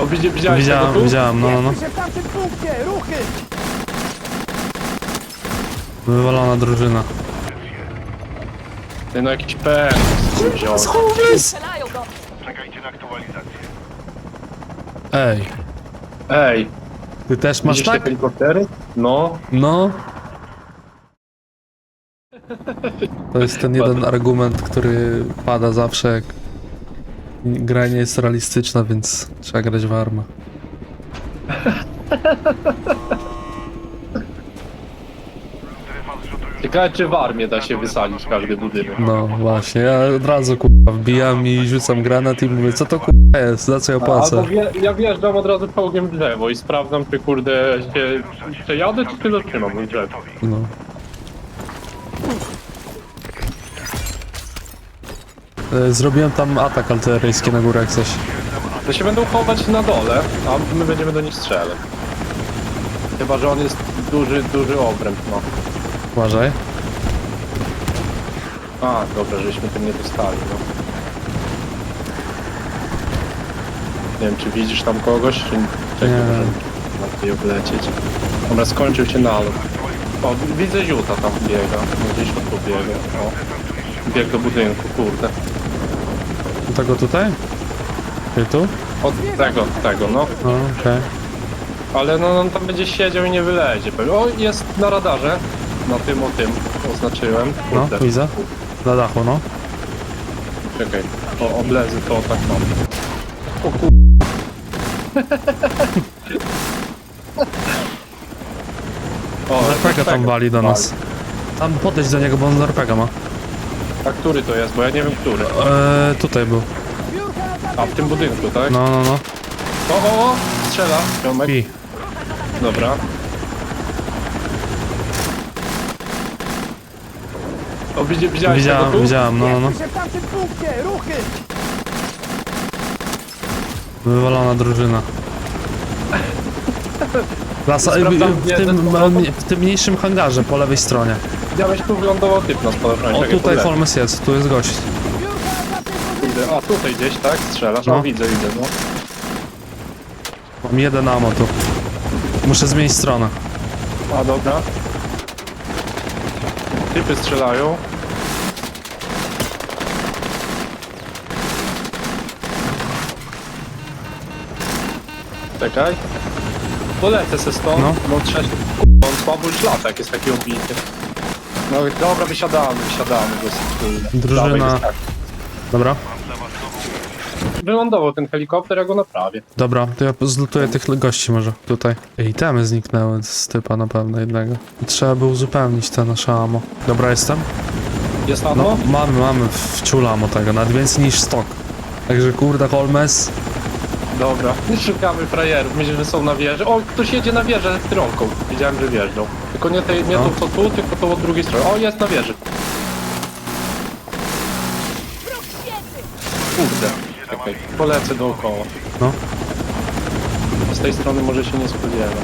O, widzi- widziałeś Widziałem, tego tu? widziałem, no, no, no. Się w tamtym punkcie! Ruchy! Wywalona drużyna. Ty, No jakiś pen wziął. Strzelają mnie. Czekajcie na aktualizację. Ej, Ej, ty też masz widzisz te tak? helikoptery? No. No. To jest ten jeden argument, który pada zawsze jak gra nie jest realistyczna, więc trzeba grać w już Ciekawe czy w armię da się wysadzić każdy budynek. No właśnie, ja od razu kurwa wbijam i rzucam granat i mówię, co to kurwa jest, za co ja płacę? Albo ja wjeżdżam od razu w drzewo i sprawdzam czy kurde się przejadę czy się zatrzymam w drzewie. No. E, Zrobiłem tam atak artyleryjski na górę jak coś. To się będą chować na dole, a my będziemy do nich strzelać. Chyba, że on jest duży, duży obręb, no. Uważaj. A, dobra, żeśmy tym nie dostali, no. Nie wiem, czy widzisz tam kogoś, czy... Czekaj, Nie. możemy lepiej oblecieć. Dobra, skończył się nalot. O, widzę Ziuta tam biega, gdzieś tu biega, o. Bieg do budynku, kurde. Tego tutaj? Ty tu? Od tego, tego, no. No, okej. Ale no on tam będzie siedział i nie wylezie pewnie. O, jest na radarze. Na tym, o tym oznaczyłem. No, Kurde. widzę. Na dachu, no. Czekaj, o, oblezy to tak mam. O kur... o, RPG tam wali do nas. Tam podejdź do niego, bo on RPG ma. A który to jest? Bo ja nie wiem, który. Eee, tutaj był. A, w tym budynku, tak? No, no, no. O, o, o! Strzela, Tomek. I. Dobra. O, widzi, widziałeś Widziałem, tego tu? widziałem, no, no, no. się w tamtym punkcie! Ruchy! Wywalona drużyna. Lasa, w, Sprawdzam w, jeden tym, w tym mniejszym hangarze po lewej stronie. Widziałeś tu wylądował typ na spadochronie. O, Czekaj, tutaj lewej. Holmes jest, tu jest gość. Kurde, A, tutaj gdzieś, tak? Strzelasz? No, No. widzę, widzę, no. Mam jeden ammo tu. Muszę zmienić stronę. A, dobra. Typy strzelają. Czekaj. Polecę se stąd. No. No, trzeci. On słabo już lata, jak jest taki obity. No dobra, wysiadamy, wysiadamy. Bo jest, Drużyna. dawaj, wyskak. Dobra, Wylądował ten helikopter, ja go naprawię. dobra, to ja zlutuję tych gości może tutaj. Ej, temy zniknęły z typa na pewno jednego. Trzeba by uzupełnić te nasze ammo. Dobra, jestem? Jest No, ammo? mamy, mamy w ciulamo tego, nawet więcej niż stok. Także kurde, Holmes. Dobra. Szukamy frajerów, myślę, że są na wieży. O, ktoś jedzie na wieżę z trąką. Widziałem, że wjeżdżał. Tylko nie, tej, nie No. to co tu, tylko to od drugiej strony. O, jest na wieży. Kurde. Czekaj, polecę dookoła. No. Z tej strony może się nie spodziewa.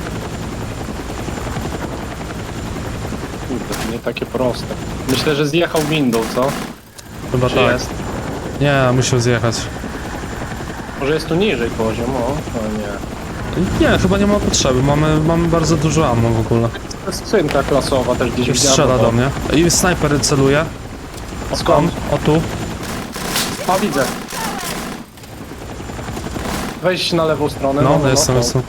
Kurde, to nie takie proste. Myślę, że zjechał window, co? Chyba Czy tak. jest? Nie, musiał zjechać. Może jest tu niżej poziom, o, o nie. Nie, chyba nie ma potrzeby. Mamy, mamy bardzo dużo ammo w ogóle. To jest skrzynka klasowa też gdzieś Już widziałem, strzela bo- do mnie. I snajper celuje. A skąd? O tu. A widzę. Wejdź na lewą stronę. No, jestem, to. jestem.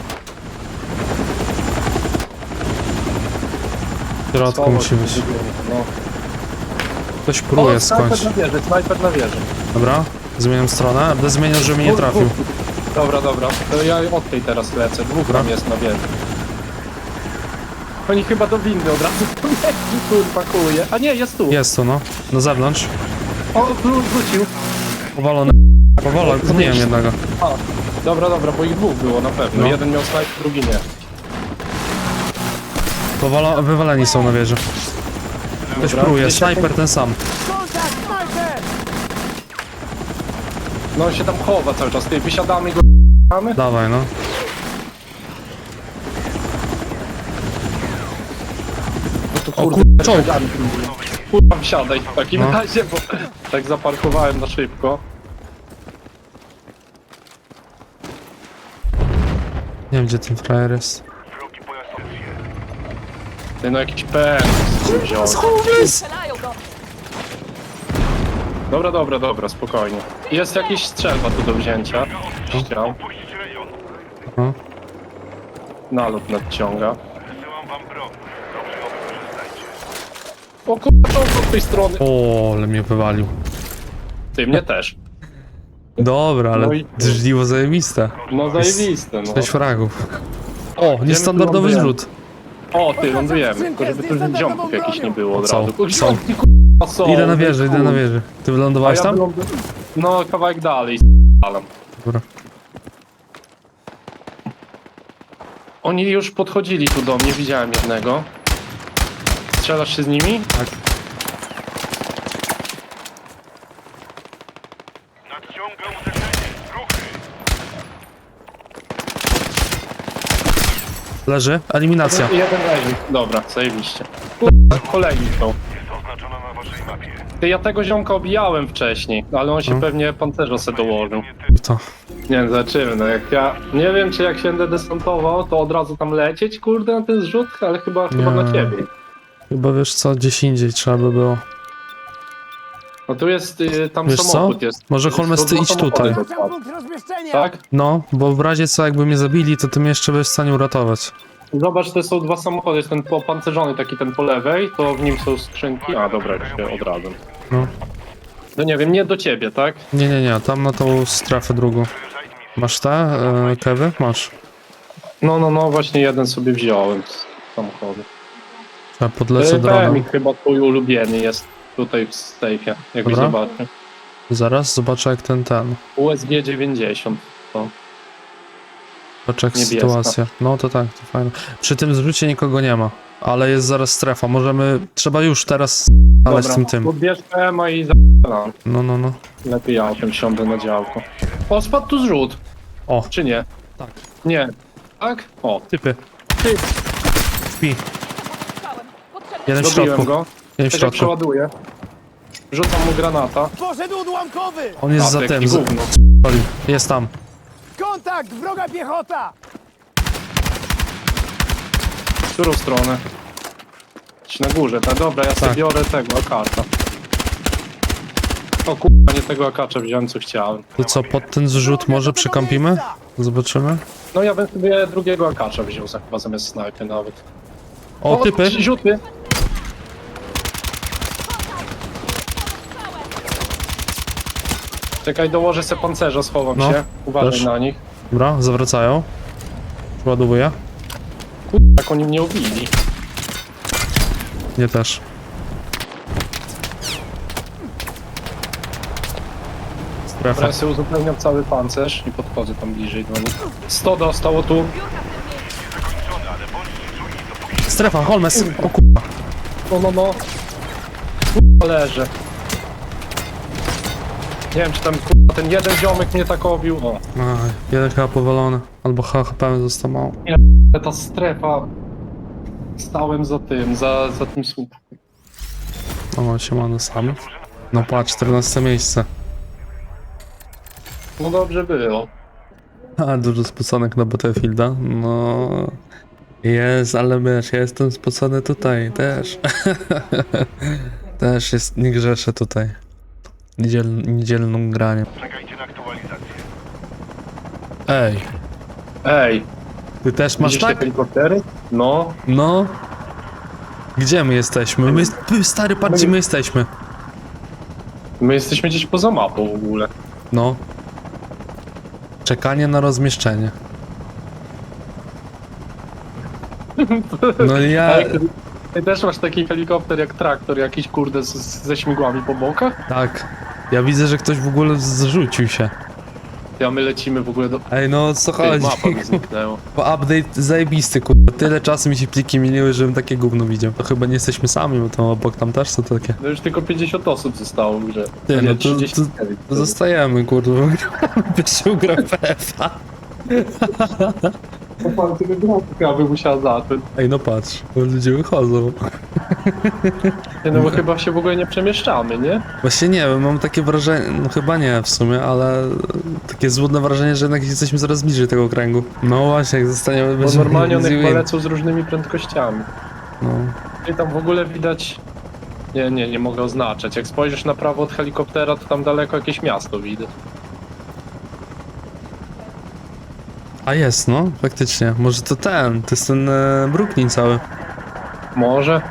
W środku musi być. No. Ktoś próbuje O, snajper na wieży, snajper na wieży. Dobra, zmieniam stronę. Będę zmieniał, żeby mnie nie Dwóch, trafił. dwóch. Dobra, dobra. To ja od tej teraz lecę. Dwóch tam jest na wieży. Oni chyba do windy od razu pobiegli, kurwa, kuje. A nie, jest tu. Jest tu, no. Na zewnątrz. O, wró- wrócił. Powalony. Powolony, podniłem jednego. A, dobra, dobra, bo ich dwóch było na pewno. No. Jeden miał snajper, drugi nie. Powolo... Wywaleni są na wieży. Ktoś Dobra. próbuje. Gdzieś Snajper ten sam. Kontakt! Snajper! No on się tam chowa cały czas. Ty, wysiadamy i go mamy. Dawaj, no. No to O kurde, kur- czołg. Kurwa, wsiadaj w takim No. razie, bo tak zaparkowałem na szybko. Nie wiem, gdzie ten frajer jest. Wrogi pojazd odbije. Ty no jakiś PM wziął. Strzelają do mnie. Dobra, dobra, dobra, spokojnie. Jest jakiś strzelba tu do wzięcia. Ściał. Opuścić rejon. Aha. Nalot nadciąga. Wysyłam wam broń. Dobrze ją wykorzystajcie. O kurwa, czołg od tej strony. O, ale mnie wywalił. Ty, mnie też. Dobra, ale No i- zajebiste. No zajebiste, no. Sześć fragów. O, niestandardowy lądujemy? zrzut. O, ty, lądujemy. Tylko żeby tu ziomków jakichś nie było od Są, razu. są. Ziomki, są. Idę na wieżę, idę na wieżę. Ty A wylądowałeś ja tam? wylądu- No, kawałek dalej, s***alam. Dobra. Oni już podchodzili tu do mnie, widziałem jednego. Strzelasz się z nimi? Tak. Nadciąga uderzenie. Ruchy. Leży. Eliminacja. Jeden leży. Dobra, zajebiście. Kurwa, Kolejni są. Ty, ja tego ziomka obijałem wcześniej, ale on się No. pewnie pancerza se dołożył. Nie ty. To. Nie wiem, zobaczymy, no jak ja... Nie wiem, czy jak się będę desantował, to od razu tam lecieć, kurde, na ten zrzut, ale chyba, chyba Nie. na ciebie. Chyba wiesz co, gdzieś indziej trzeba by było. No tu jest, y, tam Wiesz co? samochód jest. Może Jest Holmes, ty dwa idź samochody tutaj. do Oznaczam przodu. punkt rozmieszczenia! Tak? No, bo w razie co, jakby mnie zabili, to ty mnie jeszcze będziesz w stanie uratować. Zobacz, to są dwa samochody, jest ten popancerzony taki ten po lewej, to w nim są skrzynki. A, dobra, już się odradzam. No. No nie wiem, nie do ciebie, tak? Nie, nie, nie, tam na tą strefę drugą. Masz te, e, kewy? Masz. No, no, no, właśnie jeden sobie wziąłem z samochodu. Ja podlecę Yy, dronem. BMX chyba twój ulubiony jest tutaj w stejpie, jakbyś Dobra. zobaczył. Zaraz zobaczę jak ten, ten. USG 90. To. Niebieska. sytuacja. No to tak, to fajne. Przy tym zrzucie nikogo nie ma. Ale jest zaraz strefa. Możemy, trzeba już teraz ale z tym tym. podbierz PMA i za***am. No, no, no. Lepiej ja się wsiądę na działko. O, spadł tu zrzut, O, czy nie? Tak. Nie. Tak? O, typy. ty. Potrzebny Jeden w środku. go. Jeden w Czekaj, środku. przeładuję. Rzucam mu granata. Poszedł odłamkowy! On jest za tym. Za... gówno. Jest tam. Kontakt! Wroga piechota! W którą stronę? Gdzieś na górze, tak? Dobra, ja sobie Tak. biorę tego akacza. O kurwa, nie tego akacza wziąłem, co chciałem. To co, pod ten zrzut może przykąpimy? Zobaczymy. No ja bym sobie drugiego akacza wziął za- chyba zamiast snajpy nawet. O, typy. Rzuty. Czekaj, dołożę se pancerza, schowam No, się. Uważaj też. na nich. Dobra, zawracają. Ładowuję. Jak oni mnie ubili. Nie też. Strefa. ja sobie uzupełniam cały pancerz i podchodzę tam bliżej do nich. 100 dostało tu. Strefa, Holmes! O kurwa. No, no, no. Kurwa, leżę. Nie wiem, czy tam kurwa, ten jeden ziomek mnie tak obił. O, Aj, jeden chyba powalony. Albo HP został mało. ta strefa. Stałem za tym, za, za tym słupem. O, siemano sami. No patrz, 14 miejsce. No dobrze było. A, dużo spoconek na Battlefielda. No... Jest, ale wiesz, ja jestem spocony tutaj też. też jest, nie grzeszę tutaj. Niedziel, niedzielną granie. czekajcie na aktualizację. Ej, Ej, ty też masz widzisz te tak? helikoptery? No, No. Gdzie my jesteśmy? My, my stary, patrz gdzie my jesteśmy. my jesteśmy gdzieś poza mapą w ogóle. No. Czekanie na rozmieszczenie. No ja... ty, też masz taki helikopter jak traktor jakiś kurde z, z, ze śmigłami po bokach? Tak. Ja widzę, że ktoś w ogóle zrzucił się. Ja my lecimy w ogóle do... Ej, no co Ty, chodzi? mapa mi zniknęła. Bo update zajebisty, kurwa. Tyle czasu mi się pliki mieniły, żebym takie gówno widział. To chyba nie jesteśmy sami, bo tam obok tam też są takie. No już tylko 50 osób zostało w grze. Ty, A no nie, to- 39. To zostajemy, kurwa. Byś ugrał PFA. To pan grafika by musiała zacząć. Ej, no patrz, bo ludzie wychodzą. Nie, no bo chyba się w ogóle nie przemieszczamy, nie? Właśnie nie mam takie wrażenie, no chyba nie w sumie, ale takie złudne wrażenie, że jednak jesteśmy coraz bliżej tego kręgu. No właśnie, jak zostaniemy... Bo będziemy normalnie one easy chyba lecą z różnymi prędkościami. No. I tam w ogóle widać... Nie, nie, nie mogę oznaczać. Jak spojrzysz na prawo od helikoptera, to tam daleko jakieś miasto widać. A jest, no, faktycznie. Może to ten, to jest ten e, Brooklyn cały. Może?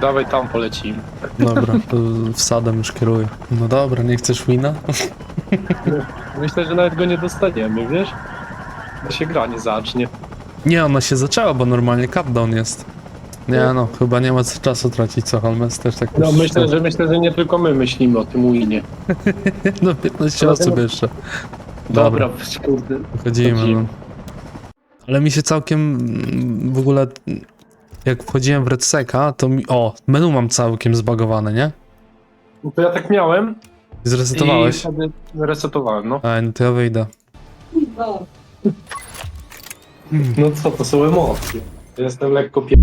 Dawaj tam polecimy. Dobra, to wsadem już kieruję. No dobra, nie chcesz wina? Myślę, że nawet go nie dostaniemy, wiesz? To się gra nie zacznie. Nie, ona się zaczęła, bo normalnie countdown jest. Nie no, chyba nie ma co czasu tracić, co Holmes też tak No myślę, że myślę, że nie tylko my myślimy o tym winie. No 15 osób jeszcze. Dobra, kurde. Wchodzimy, no. Ale mi się całkiem w ogóle jak wchodziłem w RedSec'a, to mi... O, menu mam całkiem zbagowane, nie? No To ja tak miałem i Zresetowałeś? wtedy resetowałem, no. A, no to ja wyjdę. No co, to są emocje. Jestem lekko pie...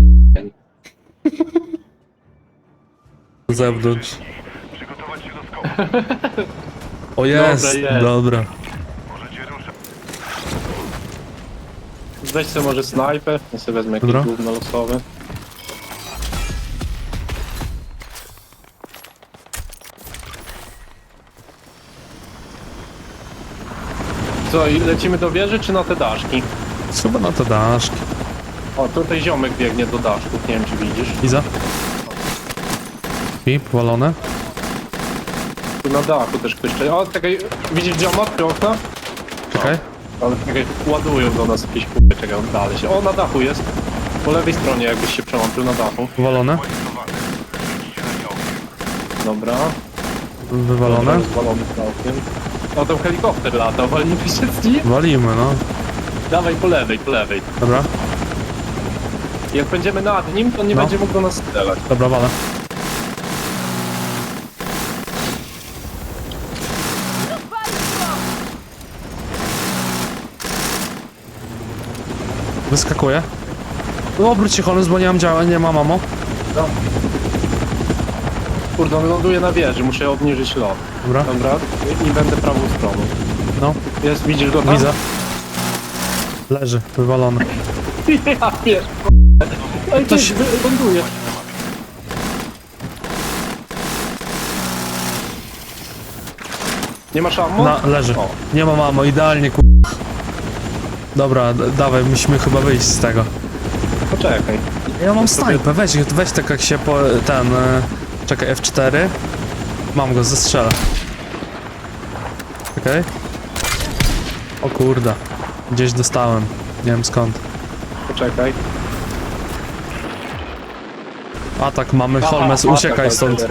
Z zewnątrz. Przygotować się do skoku. O jest, jest. dobra. Weź sobie może snajpę, ja sobie wezmę jakieś Dobra. gówno losowe. Co, i lecimy do wieży czy na te daszki? Chyba na te daszki. O, tutaj ziomek biegnie do daszków, nie wiem czy widzisz. Iza? I powalone? Tu na dachu też ktoś. O, czekaj, widzisz zioma od okna? Czekaj. Ale czekaj, ładują do nas jakieś k***y, czekaj, dalej się. O, na dachu jest. Po lewej stronie jakbyś się przełączył na dachu. Powalone? Nie. Dobra. Wywalone? Zwalony całkiem. O, tam helikopter lata, walimy się z nim. Walimy, no. Dawaj po lewej, po lewej. Dobra, Jak będziemy nad nim, to nie No. będzie mógł do nas strzelać. dobra, walę. Wyskakuje. No, obróć się Holmes, bo nie mam działa, nie ma mamo. No. Kurde, on ląduje na wieży, muszę obniżyć lot. Dobra, Dobra, i i będę prawą stroną. no, Jest, widzisz go tam? widzę. Leży, wywalony. Ja wiesz, Ej, To się ląduje. Nie masz ammo? Na, leży. O. Nie ma mamo, idealnie ku... Dobra, d- dawaj, musimy chyba wyjść z tego. Poczekaj. Ja mam snajpę, weź, weź tak jak się po... ten... e, Czekaj, F4. Mam go, zestrzelę. Okej. O kurde. Gdzieś dostałem. Nie wiem skąd. Poczekaj. Atak mamy, Holmes, uciekaj stąd.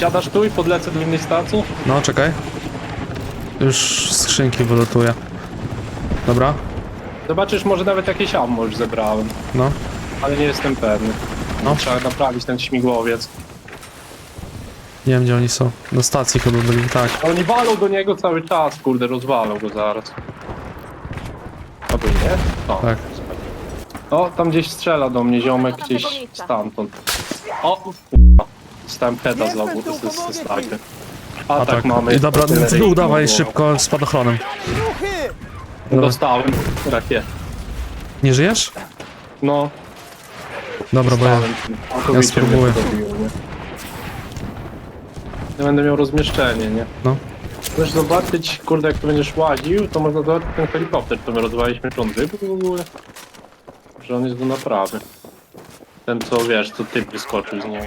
Wsiadasz tu i podlecę do innej stacji? No, czekaj. Już skrzynki wylotuję. Dobra, Zobaczysz, może nawet jakieś ammo już zebrałem, no. ale nie jestem pewny. No. Trzeba naprawić ten śmigłowiec. Nie wiem gdzie oni są. Na stacji chyba byli, tak. Oni walą do niego cały czas, kurde, rozwalą go zaraz. Albo nie? O, Tak. o, tam gdzieś strzela do mnie ziomek, gdzieś stamtąd. O, kurwa. Stałem peda znowu, tu, to jest pomogę ze ci. snajpy. A A tak mamy. I dobra, w dół artyleryjską dawaj głową. szybko spadochronem. Dostałem rakietę. Nie żyjesz? No, Dobra, bo ja... dostałem. Całkowicie spróbuję. Ja będę miał rozmieszczenie, nie? No. Chcesz zobaczyć, kurde, jak tu będziesz łaził, to można zobaczyć ten helikopter, co my rozwaliliśmy, czy on wybuchł w ogóle? Że on jest do naprawy. Ten, co wiesz, co ty wyskoczył z niego.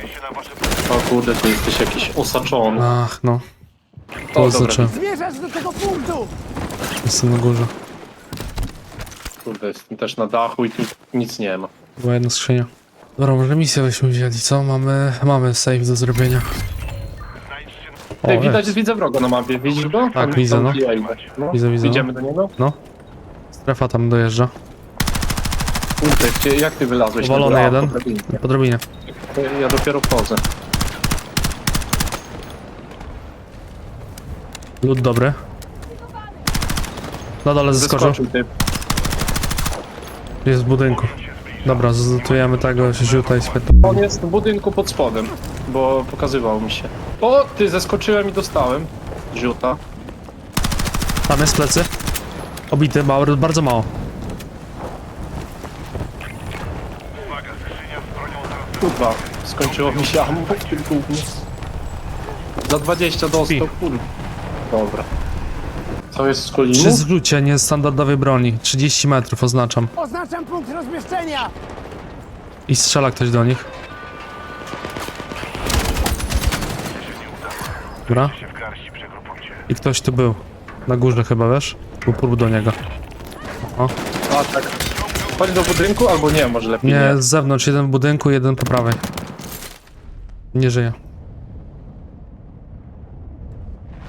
O kurde, ty jesteś jakiś osaczony. Ach, no. To znaczy, Zmierzasz do tego punktu! jestem na górze. Kurde, jestem też na dachu i tu nic nie ma. Była jedna skrzynia. Dobra, może misję byśmy wzięli, co? Mamy, mamy save do zrobienia. O, Ty, widać, jest. widzę wroga na mapie, widzisz go? Tam- widzę, tam no. no. Widzę, widzę, no. Idziemy do niego? Strefa tam dojeżdża. Kurde, gdzie, jak ty wylazłeś? na Powalony górę? A, jeden. po drabinie. Po drobinie. Ja- Ja dopiero wchodzę. Lód dobry. Na dole zeskoczył. Zeskoczył typ. Jest w budynku. Dobra, zlutujemy tego rzuta i spytam. On jest w budynku pod spodem, bo pokazywał mi się. O, ty, zeskoczyłem i dostałem. Rzuta. Tam jest plecy. Obity, mało, bardzo mało. Uwaga, skrzynia z bronią zaraz Kurwa, skończyło mi się ammo w tym. Za 20 dostał, Pi. kurwa. Dobra. Co jest z Przy kolinu? zrzucie niestandardowej broni. 30 metrów oznaczam. Oznaczam punkt rozmieszczenia! I strzela ktoś do nich. Dobra. się w garści, przegrupujcie. I ktoś tu był. Na górze chyba, wiesz? Był próg do niego. A tak. Chodź do budynku, albo nie, może lepiej nie. Nie, z zewnątrz. Jeden w budynku, jeden po prawej. Nie żyje.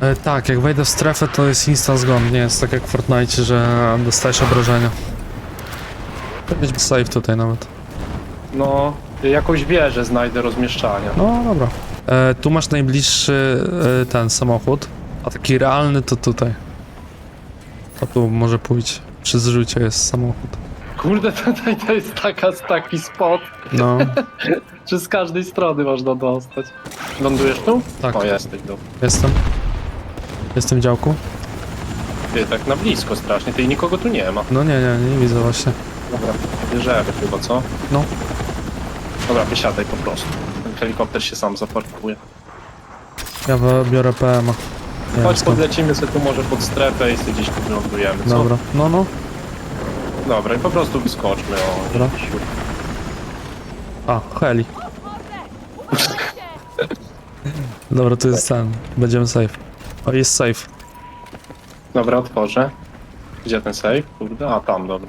E, tak, jak wejdę w strefę, to jest instant zgon. Nie jest tak jak w Fortnite, że dostajesz obrażenia. Powinien być safe tutaj nawet. No, jakąś wieżę znajdę rozmieszczania. No dobra. E, tu masz najbliższy e, ten samochód, a taki realny to tutaj. A tu może pójść. Przy zrzucie jest samochód. Kurde, tutaj to jest taka, taki spot, No, że z każdej strony można dostać. Lądujesz tu? Tak. O, jesteś, dobra. jestem. Jestem w działku. Ty, tak na blisko strasznie, ty nikogo tu nie ma. No nie, nie, nie widzę właśnie. Dobra, bierzemy chyba, co? No. Dobra, wysiadaj po prostu. Ten helikopter się sam zaparkuje. Ja we- biorę PM-a. Nie wiem Chodź, skąd. podlecimy sobie tu może pod strefę i sobie gdzieś tu wylądujemy, co? Dobra, no no. Dobra, i po prostu wyskoczmy, o. Dobra. A, heli. Dobra, to jest ten. Będziemy safe. O, jest safe. Dobra, otworzę. Gdzie ten safe? Kurde, a tam, dobra.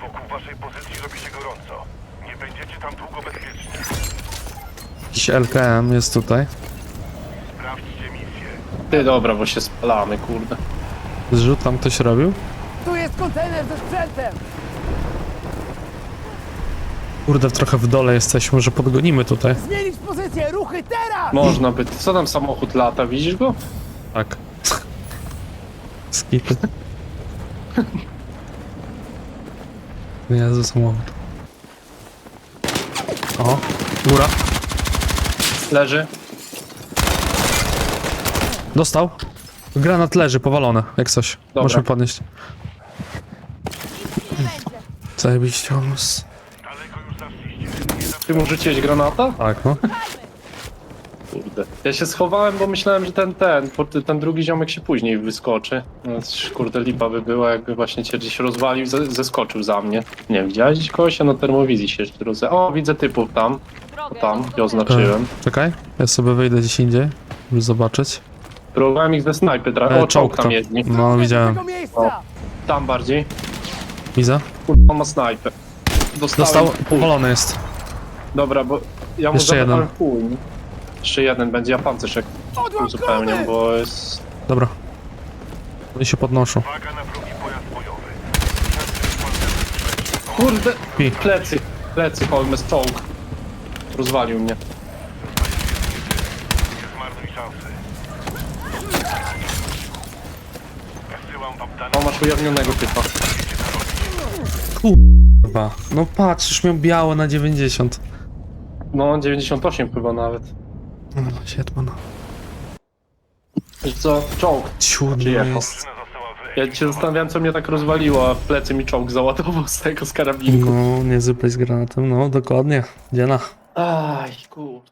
Wokół waszej pozycji robi się gorąco. Nie będziecie tam długo bezpiecznie. Jakiś LKM jest tutaj. Sprawdźcie misję. Ty, dobra, bo się spalamy, kurde. Zrzut tam ktoś robił? Tu jest kontener ze sprzętem! Kurde, trochę w dole jesteśmy, może podgonimy tutaj. Zmienić pozycję! Ruchy teraz! Można by... Co tam samochód lata, widzisz go? Tak. Skipy. Jezu, samochód. O, góra. Leży. Dostał. Granat leży, powalone, jak coś. Dobra. Możemy podnieść. Zajebiście, Holmes. Daleko już zaszliście. Ty mu rzuciłeś granata? Tak, no. Kurde. Ja się schowałem, bo myślałem, że ten, ten, ten drugi ziomek się później wyskoczy. No, kurde, lipa by była, jakby właśnie cię gdzieś rozwalił, ze, zeskoczył za mnie. Nie widziałeś gdzieś kogoś? Ja na termowizji się jeszcze roz... O, widzę typów tam, tam, ja oznaczyłem. Czekaj, ja sobie wyjdę gdzieś indziej, żeby zobaczyć. Próbowałem ich ze snajpy E, O, czołg tam jeździ. No, widziałem. tego miejsca! Tam bardziej. Widzę. On ma snajpę. Dostałem Dostał, pół. jest. Dobra, bo ja mu Jeszcze jeden. pół. nie? Jeszcze jeden będzie, ja pancerz uzupełniam, bo jest... Dobra. Oni się podnoszą. Uwaga na wrogi pojazd bojowy. Kurde, Pi. plecy, plecy, Holmes, czołg. Rozwalił mnie. Nie zmarnuj szansy. O, masz ujawnionego typa. Chyba. No patrz, już miał białe na 90. No, 98 chyba nawet. No, Siedman. Wiesz co, czołg. Ciu, Przyjechał. no jest. Ja się zastanawiałem, co mnie tak rozwaliło, a w plecy mi czołg załadował z tego, z karabinku. No, niezły play z granatem, no dokładnie. Dziena. Aj, kurde.